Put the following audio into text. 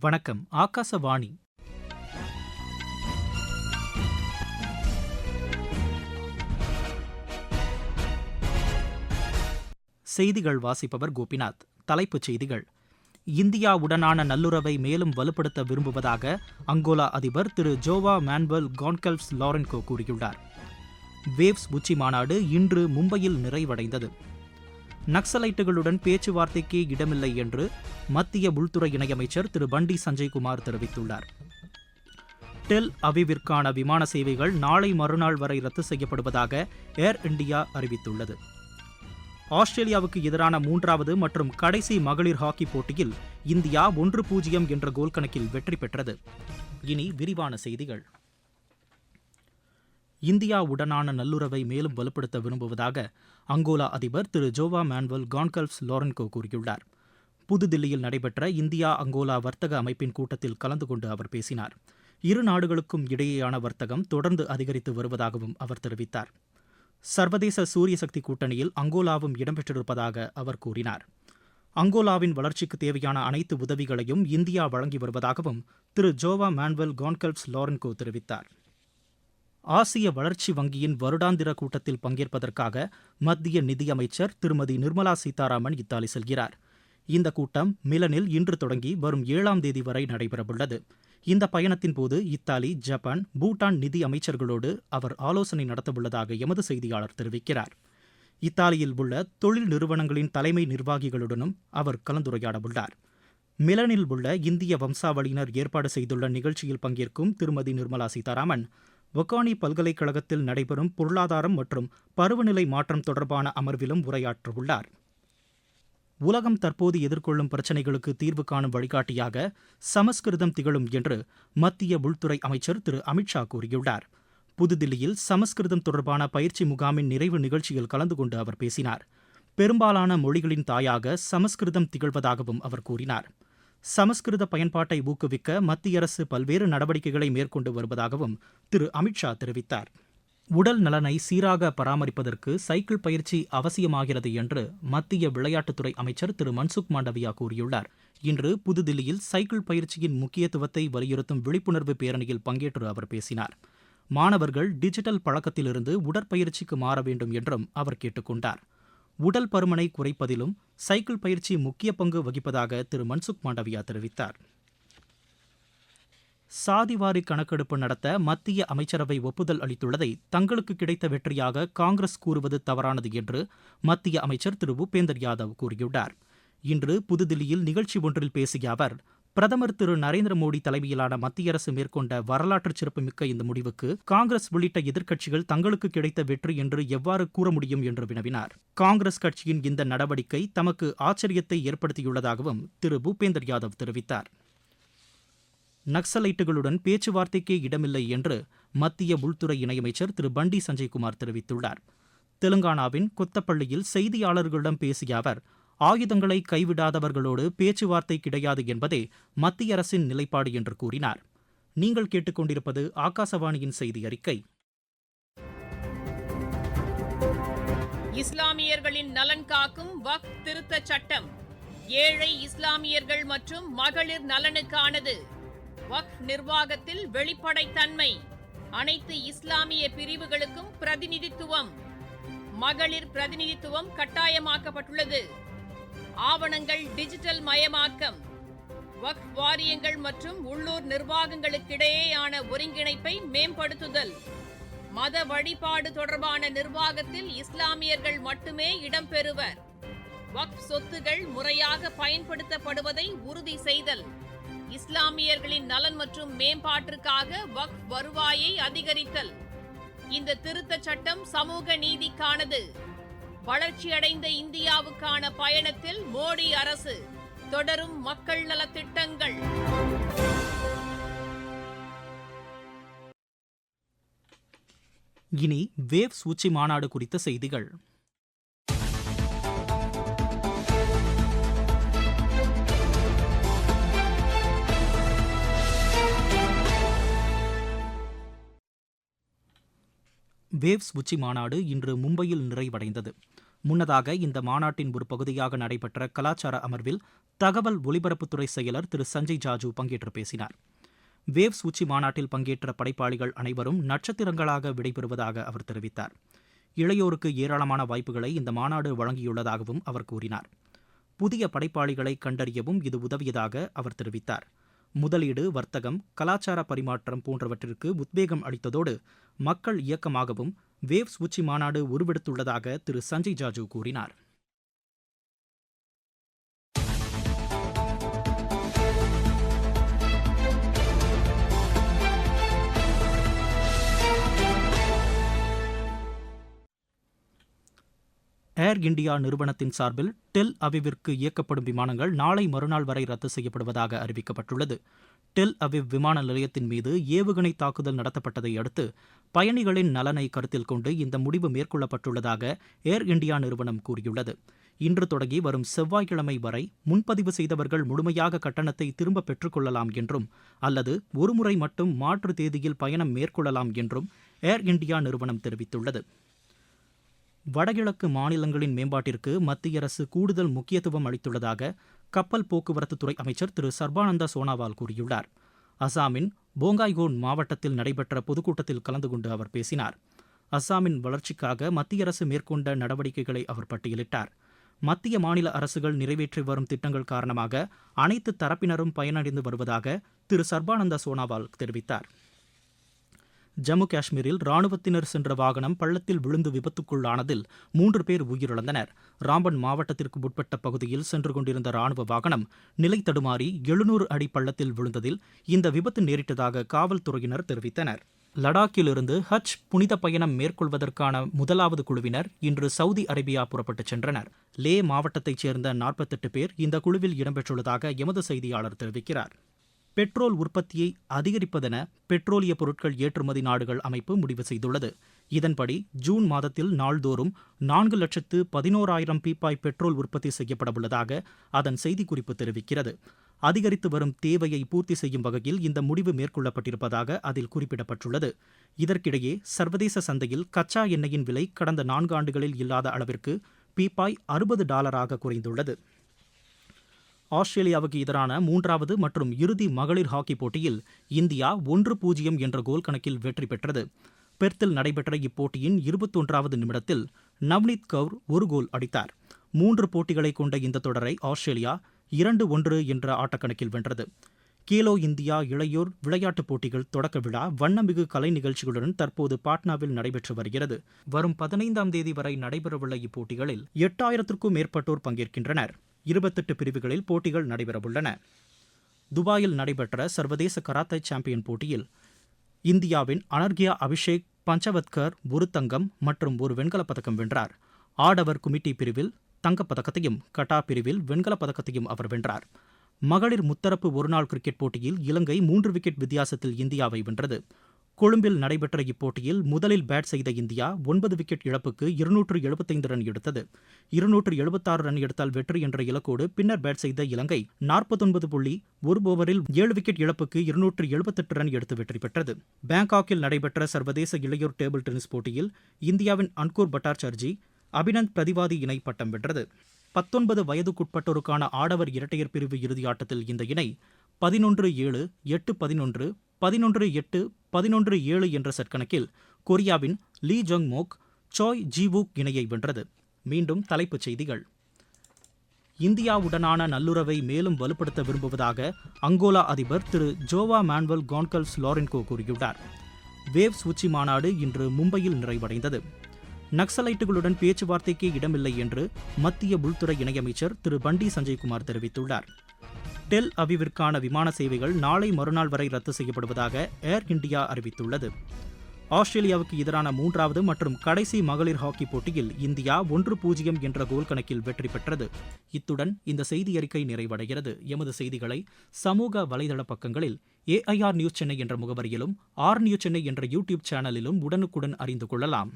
வணக்கம் ஆகாசவாணி. செய்திகள் வாசிப்பவர் கோபிநாத். தலைப்புச் செய்திகள். இந்தியாவுடனான நல்லுறவை மேலும் வலுப்படுத்த விரும்புவதாக அங்கோலா அதிபர் திரு ஜோவா மேன்வெல் கான்கல்ஸ் லாரன்கோ கூறியுள்ளார். வேவ்ஸ் உச்சி மாநாடு இன்று மும்பையில் நிறைவடைந்தது. நக்சலைட்டுகளுடன் பேச்சுவார்த்தைக்கே இடமில்லை என்று மத்திய உள்துறை இணையமைச்சர் திரு. பண்டி சஞ்சய்குமார் தெரிவித்துள்ளார். டெல் அவிவிற்கான விமான சேவைகள் நாளை மறுநாள் வரை ரத்து செய்யப்படுவதாக ஏர் இந்தியா அறிவித்துள்ளது. ஆஸ்திரேலியாவுக்கு எதிரான மூன்றாவது மற்றும் கடைசி மகளிர் ஹாக்கி போட்டியில் இந்தியா ஒன்று பூஜ்ஜியம் என்ற கோல் கணக்கில் வெற்றி பெற்றது. இனி விரிவான செய்திகள். இந்தியாவுடனான நல்லுறவை மேலும் வலுப்படுத்த விரும்புவதாக அங்கோலா அதிபர் திரு ஜோவா மேன்வெல் கான்கல்வ்ஸ் லாரன்கோ கூறியுள்ளார். புதுதில்லியில் நடைபெற்ற இந்தியா அங்கோலா வர்த்தக அமைப்பின் கூட்டத்தில் கலந்து கொண்டு அவர் பேசினார். இரு நாடுகளுக்கும் இடையேயான வர்த்தகம் தொடர்ந்து அதிகரித்து வருவதாகவும் அவர் தெரிவித்தார். சர்வதேச சூரிய சக்தி கூட்டணியில் அங்கோலாவும் இடம்பெற்றிருப்பதாக அவர் கூறினார். அங்கோலாவின் வளர்ச்சிக்கு தேவையான அனைத்து உதவிகளையும் இந்தியா வழங்கி வருவதாகவும் திரு ஜோவா மேன்வெல் கான்கல்ப்ஸ் லாரன்கோ தெரிவித்தார். ஆசிய வளர்ச்சி வங்கியின் வருடாந்திர கூட்டத்தில் பங்கேற்பதற்காக மத்திய நிதியமைச்சர் திருமதி நிர்மலா சீதாராமன் இத்தாலி செல்கிறார். இந்த கூட்டம் மிலனில் இன்று தொடங்கி வரும் ஏழாம் தேதி வரை நடைபெறவுள்ளது. இந்த பயணத்தின் போது இத்தாலி ஜப்பான் பூட்டான் நிதி அமைச்சர்களோடு அவர் ஆலோசனை நடத்தவுள்ளதாக எமது செய்தியாளர் தெரிவிக்கிறார். இத்தாலியில் உள்ள தொழில் நிறுவனங்களின் தலைமை நிர்வாகிகளுடனும் அவர் கலந்துரையாடவுள்ளார். மிலனில் உள்ள இந்திய வம்சாவளியினர் ஏற்பாடு செய்துள்ள நிகழ்ச்சியில் பங்கேற்கும் திருமதி நிர்மலா சீதாராமன் வக்கானி பல்கலைக்கழகத்தில் நடைபெறும் பொருளாதாரம் மற்றும் பருவநிலை மாற்றம் தொடர்பான அமர்விலும் உரையாற்றவுள்ளார். உலகம் தற்போது எதிர்கொள்ளும் பிரச்சினைகளுக்கு தீர்வு காணும் வழிகாட்டியாக சமஸ்கிருதம் திகழும் என்று மத்திய உள்துறை அமைச்சர் திரு. அமித்ஷா கூறியுள்ளார். புதுதில்லியில் சமஸ்கிருதம் தொடர்பான பயிற்சி முகாமின் நிறைவு நிகழ்ச்சியில் கலந்து கொண்டு அவர் பேசினார். பெரும்பாலான மொழிகளின் தாயாக சமஸ்கிருதம் திகழ்வதாகவும் அவர் கூறினார். சமஸ்கிருத பயன்பாட்டை ஊக்குவிக்க மத்திய அரசு பல்வேறு நடவடிக்கைகளை மேற்கொண்டு வருவதாகவும் திரு அமித்ஷா தெரிவித்தார். உடல் நலனை சீராக பராமரிப்பதற்கு சைக்கிள் பயிற்சி அவசியமாகிறது என்று மத்திய விளையாட்டுத்துறை அமைச்சர் திரு மன்சுக் மாண்டவியா கூறியுள்ளார். இன்று புதுதில்லியில் சைக்கிள் பயிற்சியின் முக்கியத்துவத்தை வலியுறுத்தும் விழிப்புணர்வு பேரணியில் பங்கேற்று அவர் பேசினார். மாணவர்கள் டிஜிட்டல் பழக்கத்திலிருந்து உடற்பயிற்சிக்கு மாற வேண்டும் என்றும் அவர் கேட்டுக்கொண்டார். உடல் பருமனை குறைப்பதிலும் சைக்கிள் பயிற்சி முக்கிய பங்கு வகிப்பதாக திரு மன்சுக் மாண்டவியா தெரிவித்தார். சாதிவாரி கணக்கெடுப்பு நடத்த மத்திய அமைச்சரவை ஒப்புதல் அளித்துள்ளதை தங்களுக்கு கிடைத்த வெற்றியாக காங்கிரஸ் கூறுவது தவறானது என்று மத்திய அமைச்சர் திரு பூபேந்தர் யாதவ் கூறியுள்ளார். இன்று புதுதில்லியில் நிகழ்ச்சி ஒன்றில் பேசிய அவர் பிரதமர் திரு நரேந்திர மோடி தலைமையிலான மத்திய அரசு மேற்கொண்ட வரலாற்று சிறப்புமிக்க இந்த முடிவுக்கு காங்கிரஸ் உள்ளிட்ட எதிர்க்கட்சிகள் தங்களுக்கு கிடைத்த வெற்றி என்று எவ்வாறு கூற முடியும் என்று வினவினார். காங்கிரஸ் கட்சியின் இந்த நடவடிக்கை தமக்கு ஆச்சரியத்தை ஏற்படுத்தியுள்ளதாகவும் திரு பூபேந்தர் யாதவ் தெரிவித்தார். நக்சலைட்டுகளுடன் பேச்சுவார்த்தைக்கே இடமில்லை என்று மத்திய உள்துறை இணையமைச்சர் திரு பண்டி சஞ்சய்குமார் தெரிவித்துள்ளார். தெலுங்கானாவின் கொத்தப்பள்ளியில் செய்தியாளர்களிடம் பேசிய அவர் ஆயுதங்களை கைவிடாதவர்களோடு பேச்சுவார்த்தை கிடையாது என்பதே மத்திய அரசின் நிலைப்பாடு என்று கூறினார். நீங்கள் கேட்டுக்கொண்டிருப்பது ஆகாசவாணியின் செய்தி அறிக்கை. இஸ்லாமியர்களின் நலன் காக்கும் வக் திருத்த சட்டம். ஏழை இஸ்லாமியர்கள் மற்றும் மகளிர் நலனுக்கானது. வக் நிர்வாகத்தில் வெளிப்படைத்தன்மை. அனைத்து இஸ்லாமிய பிரிவுகளுக்கும் பிரதிநிதித்துவம். மகளிர் பிரதிநிதித்துவம் கட்டாயமாக்கப்பட்டுள்ளது. ஆவணங்கள் டிஜிட்டல் மயமாக்கம். வக் வாரியங்கள் மற்றும் உள்ளூர் நிர்வாகங்களுக்கிடையேயான ஒருங்கிணைப்பை மேம்படுத்துதல். மத வழிபாடு தொடர்பான நிர்வாகத்தில் இஸ்லாமியர்கள் மட்டுமே இடம்பெறுவர். வக்ஃப் சொத்துகள் முறையாக பயன்படுத்தப்படுவதை உறுதி செய்தல். இஸ்லாமியர்களின் நலன் மற்றும் மேம்பாட்டிற்காக வக்ஃப் வருவாயை அதிகரித்தல். இந்த திருத்தச் சட்டம் சமூக நீதிக்கானது. வளர்ச்சியடைந்த இந்தியாவுக்கான பயணத்தில் மோடி அரசு தொடரும் மக்கள் நலத்திட்டங்கள். இனி வேவ்ஸ் உச்சி மாநாடு குறித்த செய்திகள். வேவ்ஸ் உச்சி மாநாடு இன்று மும்பையில் நிறைவடைந்தது. முன்னதாக இந்த மாநாட்டின் ஒரு பகுதியாக நடைபெற்ற கலாச்சார அமர்வில் தகவல் ஒலிபரப்புத்துறை செயலர் திரு சஞ்சய் ஜாஜூ பங்கேற்று பேசினார். வேவ்ஸ் உச்சி மாநாட்டில் பங்கேற்ற படைப்பாளிகள் அனைவரும் நட்சத்திரங்களாக விடைபெறுவதாக அவர் தெரிவித்தார். இளையோருக்கு ஏராளமான வாய்ப்புகளை இந்த மாநாடு வழங்கியுள்ளதாகவும் அவர் கூறினார். புதிய படைப்பாளிகளை கண்டறியவும் இது உதவியதாக அவர் தெரிவித்தார். முதலீடு வர்த்தகம் கலாச்சார பரிமாற்றம் போன்றவற்றிற்கு உத்வேகம் அளித்ததோடு மக்கள் இயக்கமாகவும் வேவ்ஸ் உச்சி மாநாடு உருவெடுத்துள்ளதாக திரு சஞ்சய் ஜாஜூ கூறினார். ஏர் இண்டியா நிறுவனத்தின் சார்பில் டெல் அவிவிற்கு இயக்கப்படும் விமானங்கள் நாளை மறுநாள் வரை ரத்து செய்யப்படுவதாக அறிவிக்கப்பட்டுள்ளது. டெல் அவிவ் விமான நிலையத்தின் மீது ஏவுகணை தாக்குதல் நடத்தப்பட்டதை அடுத்து பயணிகளின் நலனை கருத்தில் கொண்டு இந்த முடிவு மேற்கொள்ளப்பட்டுள்ளதாக ஏர் இண்டியா நிறுவனம் கூறியுள்ளது. இன்று தொடங்கி வரும் செவ்வாய்க்கிழமை வரை முன்பதிவு செய்தவர்கள் முழுமையாக கட்டணத்தை திரும்ப பெற்றுக்கொள்ளலாம் என்றும் அல்லது ஒருமுறை மட்டும் மாற்று தேதியில் பயணம் மேற்கொள்ளலாம் என்றும் ஏர் இண்டியா நிறுவனம் தெரிவித்துள்ளது. வடகிழக்கு மாநிலங்களின் மேம்பாட்டிற்கு மத்திய அரசு கூடுதல் முக்கியத்துவம் அளித்துள்ளதாக கப்பல் போக்குவரத்துத்துறை அமைச்சர் திரு. சர்பானந்தா சோனாவால் கூறியுள்ளார். அசாமின் போங்காய்கோன் மாவட்டத்தில் நடைபெற்ற பொதுக்கூட்டத்தில் கலந்து கொண்டு அவர் பேசினார். அசாமின் வளர்ச்சிக்காக மத்திய அரசு மேற்கொண்ட நடவடிக்கைகளை அவர் பட்டியலிட்டார். மத்திய மாநில அரசுகள் நிறைவேற்றி வரும் திட்டங்கள் காரணமாக அனைத்து தரப்பினரும் பயனடைந்து வருவதாக திரு. சர்பானந்தா சோனாவால் தெரிவித்தார். ஜம்மு காஷ்மீரில் ராணுவத்தினர் சென்ற வாகனம் பள்ளத்தில் விழுந்து விபத்துக்குள்ளானதில் மூன்று பேர் உயிரிழந்தனர். ராம்பன் மாவட்டத்திற்கு உட்பட்ட பகுதியில் சென்று கொண்டிருந்த ராணுவ வாகனம் நிலை தடுமாறி எழுநூறு அடி பள்ளத்தில் விழுந்ததில் இந்த விபத்து நேரிட்டதாக காவல்துறையினர் தெரிவித்தனர். லடாக்கிலிருந்து ஹஜ் புனித பயணம் மேற்கொள்வதற்கான முதலாவது குழுவினர் இன்று சவுதி அரேபியா புறப்பட்டுச் சென்றனர். லே மாவட்டத்தைச் சேர்ந்த நாற்பத்தெட்டு பேர் இந்த குழுவில் இடம்பெற்றுள்ளதாக எமது செய்தியாளர் தெரிவிக்கிறார். பெட்ரோல் உற்பத்தியை அதிகரிப்பதென பெட்ரோலிய பொருட்கள் ஏற்றுமதி நாடுகள் அமைப்பு முடிவு செய்துள்ளது. இதன்படி ஜூன் மாதத்தில் நாள்தோறும் நான்கு லட்சத்து பதினோராயிரம் பீப்பாய் பெட்ரோல் உற்பத்தி செய்யப்படவுள்ளதாக அதன் செய்திக்குறிப்பு தெரிவிக்கிறது. அதிகரித்து வரும் தேவையை பூர்த்தி செய்யும் வகையில் இந்த முடிவு மேற்கொள்ளப்பட்டிருப்பதாக அதில் குறிப்பிடப்பட்டுள்ளது. இதற்கிடையே சர்வதேச சந்தையில் கச்சா எண்ணெயின் விலை கடந்த நான்கு ஆண்டுகளில் இல்லாத அளவிற்கு பீப்பாய் அறுபது டாலராக குறைந்துள்ளது. ஆஸ்திரேலியாவுக்கு எதிரான மூன்றாவது மற்றும் இறுதி மகளிர் ஹாக்கி போட்டியில் இந்தியா ஒன்று பூஜ்ஜியம் என்ற கோல் கணக்கில் வெற்றி பெற்றது. பெர்த்தில் நடைபெற்ற இப்போட்டியின் இருபத்தொன்றாவது நிமிடத்தில் நவ்னீத் கவுர் ஒரு கோல் அடித்தார். மூன்று போட்டிகளை கொண்ட இந்த தொடரை ஆஸ்திரேலியா இரண்டு ஒன்று என்ற ஆட்டக்கணக்கில் வென்றது. கேலோ இந்தியா இளையோர் விளையாட்டுப் போட்டிகள் தொடக்க விழா வண்ணமிகு கலை நிகழ்ச்சிகளுடன் தற்போது பாட்னாவில் நடைபெற்று வருகிறது. வரும் பதினைந்தாம் தேதி வரை நடைபெறவுள்ள இப்போட்டிகளில் எட்டாயிரத்திற்கும் மேற்பட்டோர் பங்கேற்கின்றனர். இருபத்தெட்டு பிரிவுகளில் போட்டிகள் நடைபெறவுள்ளன. துபாயில் நடைபெற்ற சர்வதேச கராத்தே சாம்பியன் போட்டியில் இந்தியாவின் அனர்கியா அபிஷேக் பஞ்சவத்கர் ஒரு தங்கம் மற்றும் ஒரு வெண்கலப் பதக்கம் வென்றார். ஆடவர் குமிட்டி பிரிவில் தங்கப்பதக்கத்தையும் கட்டா பிரிவில் வெண்கலப் பதக்கத்தையும் அவர் வென்றார். மகளிர் முத்தரப்பு ஒருநாள் கிரிக்கெட் போட்டியில் இலங்கை மூன்று விக்கெட் வித்தியாசத்தில் இந்தியாவை வென்றது. கொழும்பில் நடைபெற்ற இப்போட்டியில் முதலில் பேட் செய்த இந்தியா ஒன்பது விக்கெட் இழப்புக்கு இருநூற்று எழுபத்தைந்து ரன் எடுத்தது. இருநூற்று எழுபத்தாறு ரன் எடுத்தால் வெற்றி என்ற இலக்கோடு பின்னர் பேட் செய்த இலங்கை நாற்பத்தொன்பது புள்ளி ஒரு ஓவரில் ஏழு விக்கெட் இழப்புக்கு இருநூற்று எழுபத்தெட்டு ரன் எடுத்து வெற்றி பெற்றது. பேங்காக்கில் நடைபெற்ற சர்வதேச இளையோர் டேபிள் டென்னிஸ் போட்டியில் இந்தியாவின் அன்கூர் பட்டாச்சார்ஜி அபினந்த் பிரதிவாதி இணை பட்டம் வென்றது. பத்தொன்பது வயதுக்குட்பட்டோருக்கான ஆடவர் இரட்டையர் பிரிவு இறுதியாட்டத்தில் இந்த இணை பதினொன்று ஏழு எட்டு பதினொன்று பதினொன்று எட்டு பதினொன்று ஏழு என்ற சற்கணக்கில் கொரியாவின் லீ ஜங் மோக் சாய் ஜீவூக் இணையை வென்றது. மீண்டும் தலைப்புச் செய்திகள். இந்தியாவுடனான நல்லுறவை மேலும் வலுப்படுத்த விரும்புவதாக அங்கோலா அதிபர் திரு ஜோவா மானுவல் கான்கல்ஸ் லாரென்கோ கூறியுள்ளார். வேவ்ஸ் உச்சி மாநாடு இன்று மும்பையில் நிறைவடைந்தது. நக்சலைட்டுகளுடன் பேச்சுவார்த்தைக்கு இடமில்லை என்று மத்திய உள்துறை இணையமைச்சர் திரு பண்டி சஞ்சய்குமார் தெரிவித்துள்ளார். டெல் அவிவிற்கான விமான சேவைகள் நாளை மறுநாள் வரை ரத்து செய்யப்படுவதாக ஏர் இந்தியா அறிவித்துள்ளது. ஆஸ்திரேலியாவுக்கு எதிரான மூன்றாவது மற்றும் கடைசி மகளிர் ஹாக்கி போட்டியில் இந்தியா ஒன்று பூஜ்ஜியம் என்ற கோல் கணக்கில் வெற்றி பெற்றது. இத்துடன் இந்த செய்தி அறிக்கை நிறைவடைகிறது. எமது செய்திகளை சமூக வலைதள பக்கங்களில் ஏஐஆர் நியூஸ் சென்னை என்ற முகவரியிலும் ஆர் நியூஸ் சென்னை என்ற யூடியூப் சேனலிலும் உடனுக்குடன் அறிந்து கொள்ளலாம்.